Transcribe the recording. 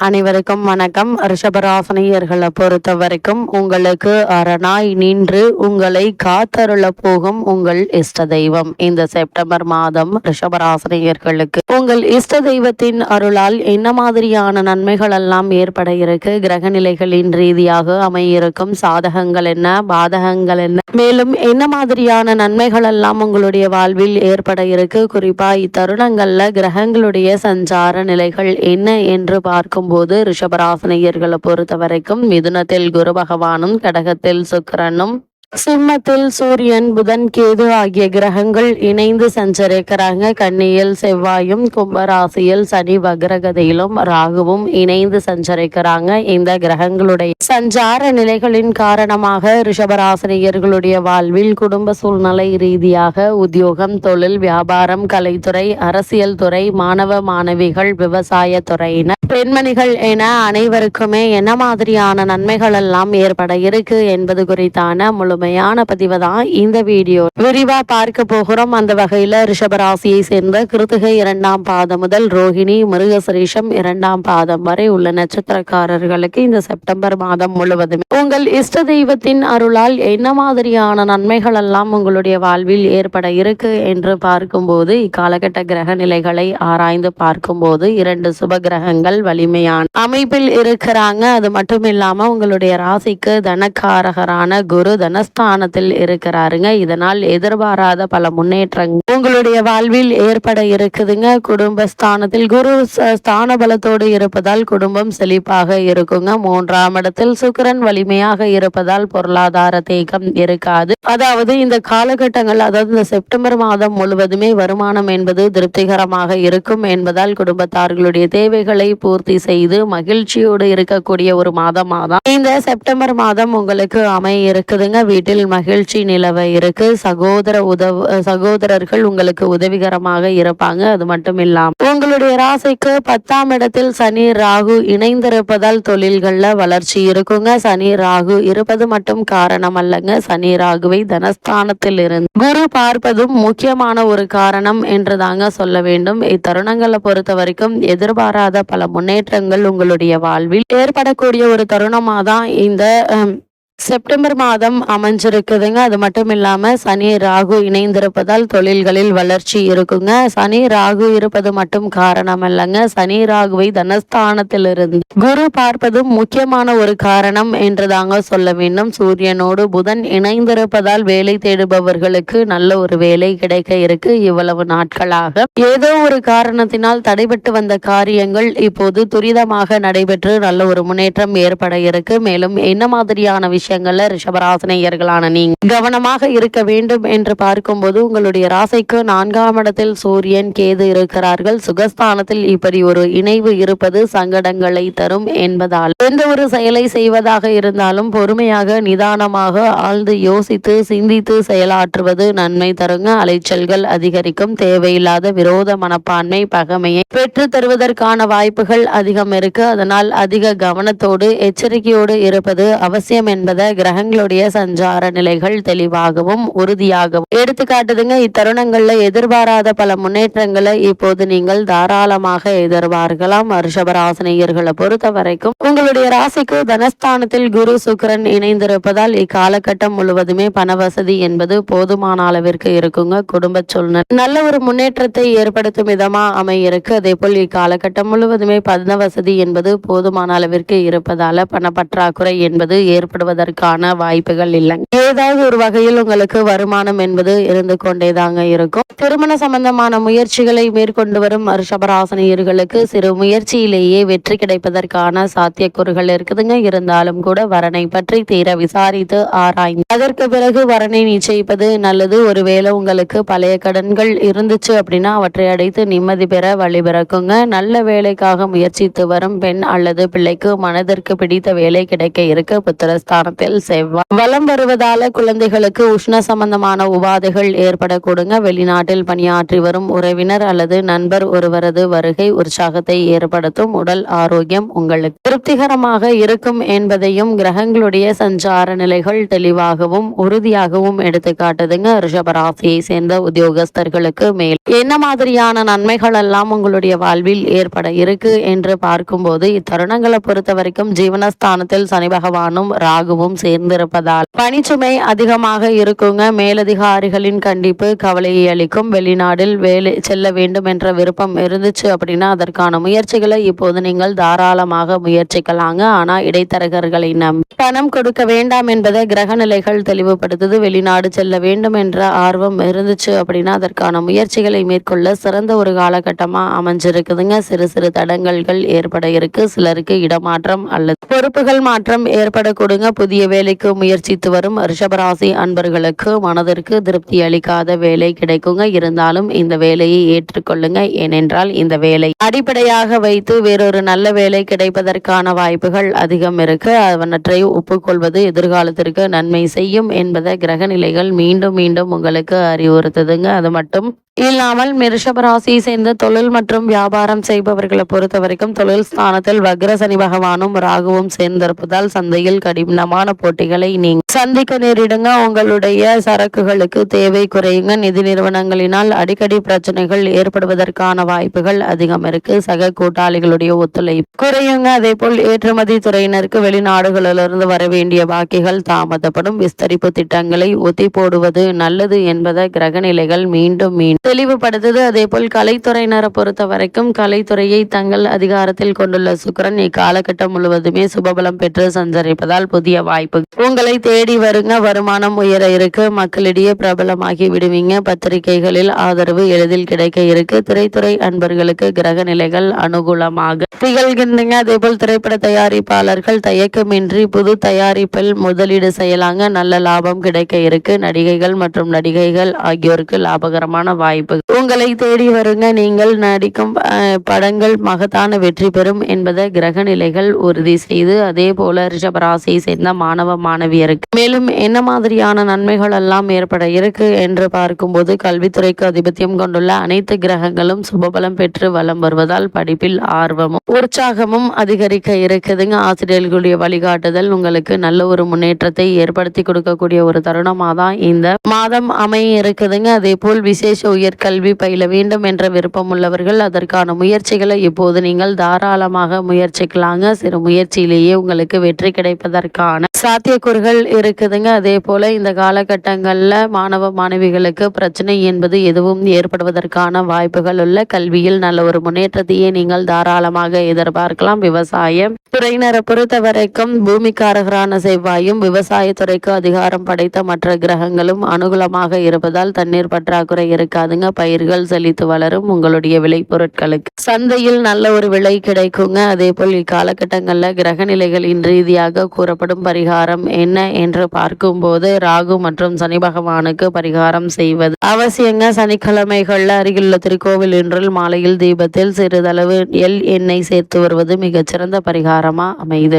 அனைவருக்கும் வணக்கம். ரிஷபராசனியர்களை பொறுத்த வரைக்கும் உங்களுக்கு அரணாய் நின்று உங்களை காத்தருள போகும் உங்கள் இஷ்ட தெய்வம். இந்த செப்டம்பர் மாதம் ரிஷபராசனியர்களுக்கு உங்கள் இஷ்ட தெய்வத்தின் அருளால் என்ன மாதிரியான நன்மைகள் எல்லாம் ஏற்பட இருக்கு? கிரக நிலைகளின் ரீதியாக அமையிருக்கும் சாதகங்கள் என்ன? பாதகங்கள் என்ன? மேலும் என்ன மாதிரியான நன்மைகள் எல்லாம் உங்களுடைய வாழ்வில் ஏற்பட இருக்கு? குறிப்பா இத்தருணங்கள்ல கிரகங்களுடைய சஞ்சார நிலைகள் என்ன என்று பார்க்கும் பார்க்கும்போது ரிஷபராசனியர்களை பொறுத்த வரைக்கும் மிதுனத்தில் குரு பகவானும் கடகத்தில் சுக்கரனும் சிம்மத்தில் சூரியன் புதன் கேது ஆகிய கிரகங்கள் இணைந்து சஞ்சரிக்கிறாங்க. கன்னியில் செவ்வாயும் கும்பராசியில் சனி வக்ரகதையிலும் ராகுவும் இணைந்து சஞ்சரிக்கிறாங்க. இந்த கிரகங்களுடைய சஞ்சார நிலைகளின் காரணமாக ரிஷபராசினியர்களுடைய வாழ்வில் குடும்ப சூழ்நிலை ரீதியாக உத்தியோகம் தொழில் வியாபாரம் கலைத்துறை அரசியல் துறை மாணவ மாணவிகள் விவசாய துறையினர் பெண்மணிகள் என அனைவருக்குமே என்ன மாதிரியான நன்மைகள் எல்லாம் ஏற்பட இருக்கு என்பது குறித்தான முழு அருமையான பதிவை தான் இந்த வீடியோ. விரிவா பார்க்க போகிறோம் அந்த வகையில ரிஷபராசியை சேர்ந்த கிருத்திகை இரண்டாம் பாதம் முதல் ரோஹிணி மிருகசரீஷம் இரண்டாம் பாதம் வரை உள்ள நட்சத்திரக்காரர்களுக்கு இந்த செப்டம்பர் மாதம் முழுவதும். உங்கள் இஷ்ட தெய்வத்தின் அருளால் என்ன மாதிரியான நன்மைகள் எல்லாம் உங்களுடைய வாழ்வில் ஏற்பட இருக்கு என்று பார்க்கும்போது இக்காலகட்ட கிரக நிலைகளை ஆராய்ந்து பார்க்கும்போது இரண்டு சுப கிரகங்கள் வலிமையான அமைப்பில் இருக்கிறாங்க. அது மட்டும் இல்லாம உங்களுடைய ராசிக்கு தனக்காரகரான குரு ஸ்தானத்தில் இருக்கிறாருங்க. இதனால் எதிர்பாராத பல முன்னேற்றங்கள் உங்களுடைய வாழ்வில் ஏற்பட இருக்குதுங்க. குடும்பஸ்தானத்தில் குரு ஸ்தான பலத்தோடு இருப்பதால் குடும்பம் செழிப்பாக இருக்குங்க. மூன்றாம் இடத்தில் சுக்கரன் வலிமையாக இருப்பதால் பொருளாதார தேக்கம் இருக்காது. அதாவது இந்த காலகட்டங்கள் அதாவது இந்த செப்டம்பர் மாதம் முழுவதுமே வருமானம் என்பது திருப்திகரமாக இருக்கும் என்பதால் குடும்பத்தார்களுடைய தேவைகளை பூர்த்தி செய்து மகிழ்ச்சியோடு இருக்கக்கூடிய ஒரு மாதம் இந்த செப்டம்பர் மாதம் உங்களுக்கு அமைய இருக்குதுங்க. வீட்டில் மகிழ்ச்சி நிலவ இருக்கு. சகோதர உதவு சகோதரர்கள் உங்களுக்கு உதவிகரமாக இருப்பாங்க. அது மட்டும் இல்லாம உங்களுடைய ராசிக்கு பத்தாம் இடத்தில் சனி ராகு இணைந்திருப்பதால் தொழில்கள்ல வளர்ச்சி இருக்குங்க. சனி ராகு இருப்பது மட்டும் காரணம் அல்லங்க. சனி ராகுவை தனஸ்தானத்தில் இருந்து குரு பார்ப்பதும் முக்கியமான ஒரு காரணம் என்று தாங்க சொல்ல வேண்டும். இத்தருணங்களை பொறுத்த வரைக்கும் எதிர்பாராத பல முன்னேற்றங்கள் உங்களுடைய வாழ்வில் ஏற்படக்கூடிய ஒரு தருணமா தான் இந்த செப்டம்பர் மாதம் அமைஞ்சிருக்குதுங்க. அது மட்டும் இல்லாம சனி ராகு இணைந்திருப்பதால் தொழில்களில் வளர்ச்சி இருக்குங்க. சனி ராகு இருப்பது மட்டும் காரணம் அல்லங்க சனி ராகுவை தனஸ்தானத்திலிருந்து குரு பார்ப்பதும் முக்கியமான ஒரு காரணம் என்று தாங்க சொல்ல வேண்டும். சூரியனோடு புதன் இணைந்திருப்பதால் வேலை தேடுபவர்களுக்கு நல்ல ஒரு வேலை கிடைக்க இருக்கு. இவ்வளவு நாட்களாக ஏதோ ஒரு காரணத்தினால் தடைபட்டு வந்த காரியங்கள் இப்போது துரிதமாக நடைபெற்று நல்ல ஒரு முன்னேற்றம் ஏற்பட இருக்கு. மேலும் என்ன மாதிரியான விஷயங்கள்ல ரிஷபராசனையர்களான நீங்க. கவனமாக இருக்க வேண்டும் என்று பார்க்கும்போது உங்களுடைய ராசிக்கு நான்காம் இடத்தில் சூரியன் கேது இருக்கிறார்கள். சுகஸ்தானத்தில் இப்படி ஒரு இணைவு இருப்பது சங்கடங்களை தரும் என்பதால். எந்த ஒரு செயலை செய்வதாக இருந்தாலும் பொறுமையாக நிதானமாக ஆழ்ந்து யோசித்து சிந்தித்து செயலாற்றுவது நன்மை தருங்க. அலைச்சல்கள் அதிகரிக்கும். தேவையில்லாத விரோத மனப்பான்மை பகமையை பெற்று தருவதற்கான வாய்ப்புகள் அதிகம் இருக்கு. அதனால் அதிக கவனத்தோடு எச்சரிக்கையோடு இருப்பது அவசியம் என்பது கிரகங்களுடைய சஞ்சார நிலைகள் தெளிவாகவும் உறுதியாகவும். எடுத்துக்காட்டுதுங்க இத்தருணங்கள்ல எதிர்பாராத பல முன்னேற்றங்களை இப்போது நீங்கள் தாராளமாக எதிர்பார்க்கலாம். ரிஷபராசினியர்களை பொறுத்த வரைக்கும் உங்களுடைய ராசிக்கு தனஸ்தானத்தில் குரு சுக்கரன் இணைந்திருப்பதால் இக்காலகட்டம் முழுவதுமே பண வசதி என்பது போதுமான அளவிற்கு இருக்குங்க. குடும்ப சூழ்நிலை. நல்ல ஒரு முன்னேற்றத்தை ஏற்படுத்தும் விதமா அமையிருக்கு. அதே போல் இக்காலகட்டம் முழுவதுமே பண வசதி என்பது போதுமான அளவிற்கு இருப்பதால பணப்பற்றாக்குறை என்பது ஏற்படுவதற்கான வாய்ப்புகள் இல்லைங்க ஏதாவது ஒரு வகையில் உங்களுக்கு வருமானம் என்பது இருந்து கொண்டேதாங்க இருக்கும். திருமண சம்பந்தமான முயற்சிகளை மேற்கொண்டு வரும் ரிஷபராசனியர்களுக்கு சிறு முயற்சியிலேயே வெற்றி கிடைப்பதற்கான சாத்தியக்கூறுகள் இருக்குதுங்க. இருந்தாலும் கூட வரனை பற்றி தீர விசாரித்து ஆராய்ந்து. அதற்கு பிறகு வரனை நிச்சயிப்பது நல்லது. ஒருவேளை உங்களுக்கு பழைய கடன்கள் இருந்துச்சு அப்படின்னா அவற்றை அடைத்து நிம்மதி பெற வழிபிறக்குங்க நல்ல வேலைக்காக முயற்சித்து வரும் பெண் அல்லது பிள்ளைக்கு மனதிற்கு பிடித்த வேலை கிடைக்க இருக்கு புத்திரஸ்தானம் ஸ்தானத்தில் செவ்வாய் வலம் வருவதால குழந்தைகளுக்கு உஷ்ண சம்பந்தமான உபாதைகள் ஏற்படக்கூடுங்க. வெளிநாட்டில் பணியாற்றி வரும் உறவினர் அல்லது நண்பர் ஒருவரது வருகை உற்சாகத்தை ஏற்படுத்தும். உடல் ஆரோக்கியம் உங்களுக்கு திருப்திகரமாக இருக்கும் என்பதையும் கிரகங்களுடைய சஞ்சார நிலைகள் தெளிவாகவும் உறுதியாகவும் எடுத்து காட்டுதுங்க. ரிஷபராசியை சேர்ந்த உத்தியோகஸ்தர்களுக்கு மேல் என்ன மாதிரியான நன்மைகள் எல்லாம் உங்களுடைய வாழ்வில் ஏற்பட இருக்கு என்று பார்க்கும்போது இத்தருணங்களை பொறுத்த வரைக்கும் ஜீவனஸ்தானத்தில் சனி பகவானும் ராகுவும் சேர்ந்திருப்பதால் பணிச்சுமை அதிகமாக இருக்குங்க. மேலதிகாரிகளின் கண்டிப்பு கவலையை அளிக்கும். வெளிநாடில் வேலை செல்ல வேண்டும் என்ற விருப்பம் இருந்துச்சு அப்படின்னா அதற்கான முயற்சிகளை இப்போது நீங்கள் தாராளமாக முயற்சிக்கலாங்க. ஆனா இடைத்தரகர்களை நம்பி பணம் கொடுக்க வேண்டாம் என்பதை கிரக நிலைகள் தெளிவுபடுத்துது. வெளிநாடு செல்ல வேண்டும் என்ற ஆர்வம் இருந்துச்சு அப்படின்னா அதற்கான முயற்சிகளை மேற்கொள்ள சிறந்த ஒரு காலகட்டமா அமைஞ்சிருக்குதுங்க. சிறு சிறு தடங்கல்கள் ஏற்பட இருக்கு. சிலருக்கு இடமாற்றம் அல்லது பொறுப்புகள் மாற்றம் ஏற்படக்கூடுங்க. புதிய வேலைக்கு முயற்சித்து வரும் ரிஷபராசி அன்பர்களுக்கு மனதிற்கு திருப்தி அளிக்காத வேலை கிடைக்குங்க. இருந்தாலும் இந்த வேலையை ஏற்றுக்கொள்ளுங்க. ஏனென்றால் இந்த வேலை அடிப்படையாக வைத்து வேறொரு நல்ல வேலை கிடைப்பதற்கான வாய்ப்புகள் அதிகம் இருக்கு. அவற்றை ஒப்புக்கொள்வது எதிர்காலத்திற்கு நன்மை செய்யும் என்பதை கிரக நிலைகள் மீண்டும் மீண்டும் உங்களுக்கு அறிவுறுத்துதுங்க. அது மட்டும் இல்லாமல் மிருஷபராசியை சேர்ந்த தொழில் மற்றும் வியாபாரம் செய்பவர்களை பொறுத்த வரைக்கும் தொழில் ஸ்தானத்தில் வக்ரசனி பகவானும் ராகுவும் சேர்ந்திருப்பதால் சந்தையில் கடினமான போட்டிகளை நீங்க சந்திக்க நேரிடுங்க. உங்களுடைய சரக்குகளுக்கு தேவை குறையுங்க. நிதி நிறுவனங்களினால் அடிக்கடி பிரச்சனைகள் ஏற்படுவதற்கான வாய்ப்புகள் அதிகம் இருக்கு. சக கூட்டாளிகளுடைய ஒத்துழைப்பு குறையுங்க. அதே போல் ஏற்றுமதி துறையினருக்கு வெளிநாடுகளிலிருந்து வர வேண்டிய பாக்கிகள் தாமதப்படும். விஸ்தரிப்பு திட்டங்களை ஒத்தி போடுவது நல்லது என்பதை கிரகநிலைகள் மீண்டும் மீண்டும் தெளிவுபடுத்துது. அதே போல் கலைத்துறையினரை பொறுத்த வரைக்கும் கலைத்துறையை தங்கள் அதிகாரத்தில் கொண்டுள்ள சுக்கரன் இக்காலகட்டம் முழுவதுமே சுபபலம் பெற்று சஞ்சரிப்பதால் புதிய வாய்ப்பு. உங்களை தேடி வருங்க வருமானம் உயர இருக்கு மக்களிடையே பிரபலமாகி விடுவீங்க. பத்திரிகைகளில் ஆதரவு எளிதில் கிடைக்க இருக்கு. திரைத்துறை அன்பர்களுக்கு கிரக நிலைகள் அனுகூலமாக திகழ்கின்றன. அதேபோல் திரைப்பட தயாரிப்பாளர்கள் தயக்கமின்றி புது தயாரிப்பில் முதலீடு செய்யலாங்க. நல்ல லாபம் கிடைக்க இருக்கு. நடிகைகள் மற்றும் நடிகைகள் ஆகியோருக்கு லாபகரமான வாய்ப்பு. உங்களை தேடி வருங்க. நீங்கள் நடிக்கும் படங்கள் மகத்தான வெற்றி பெறும் என்பதை கிரக நிலைகள் உறுதி செய்து அதே போல ரிஷபராசியை சேர்ந்த மாணவ மாணவியருக்கு. மேலும் என்ன மாதிரியான நன்மைகள் எல்லாம் ஏற்பட இருக்கு என்று பார்க்கும்போது கல்வித்துறைக்கு அதிபத்தியம் கொண்டுள்ள அனைத்து கிரகங்களும் சுபபலம் பெற்று வலம் வருவதால் படிப்பில் ஆர்வமும் உற்சாகமும் அதிகரிக்க இருக்குதுங்க. ஆசிரியர்களுடைய வழிகாட்டுதல் உங்களுக்கு நல்ல ஒரு முன்னேற்றத்தை ஏற்படுத்தி கொடுக்கக்கூடிய ஒரு தருணமாக தான் இந்த மாதம் அமைய இருக்குதுங்க அதே போல் விசேஷ உயர்கல்வி பயில வேண்டும் என்ற விருப்பம் உள்ளவர்கள் அதற்கான முயற்சிகளை இப்போது நீங்கள் தாராளமாக முயற்சிக்கலாங்க. சிறு முயற்சியிலேயே உங்களுக்கு வெற்றி கிடைப்பதற்கான சாத்தியக்கூறுகள் இருக்குதுங்க. அதே போல இந்த காலகட்டங்களில் மாணவ மாணவிகளுக்கு பிரச்சனை என்பது எதுவும் ஏற்படுவதற்கான வாய்ப்புகள் உள்ள கல்வியில் நல்ல ஒரு முன்னேற்றத்தையே நீங்கள் தாராளமாக எதிர்பார்க்கலாம். விவசாயம் துறையினரை பொறுத்த வரைக்கும் பூமிக்காரகரான செவ்வாயும் விவசாயத்துறைக்கு அதிகாரம் படைத்த மற்ற கிரகங்களும் அனுகூலமாக இருப்பதால் தண்ணீர் பற்றாக்குறை இருக்காதுங்க. பயிர்கள் செழித்து வளரும். உங்களுடைய விளைபொருட்களுக்கு சந்தையில் நல்ல ஒரு விலை கிடைக்குங்க. அதே போல் இக்காலகட்டங்களில் கிரக நிலைகளின் ரீதியாக கூறப்படும் பரிகாரம் என்ன என்று பார்க்கும்போது ராகு மற்றும் சனி பகவானுக்கு பரிகாரம் செய்வது அவசியங்க. சனிக்கிழமைகள்ல அருகிலுள்ள திருக்கோவில் இன்றில் மாலையில் தீபத்தில் சிறிதளவு எல் எண்ணெய் சேர்த்து வருவது மிகச்சிறந்த பரிகாரமா அமையுது.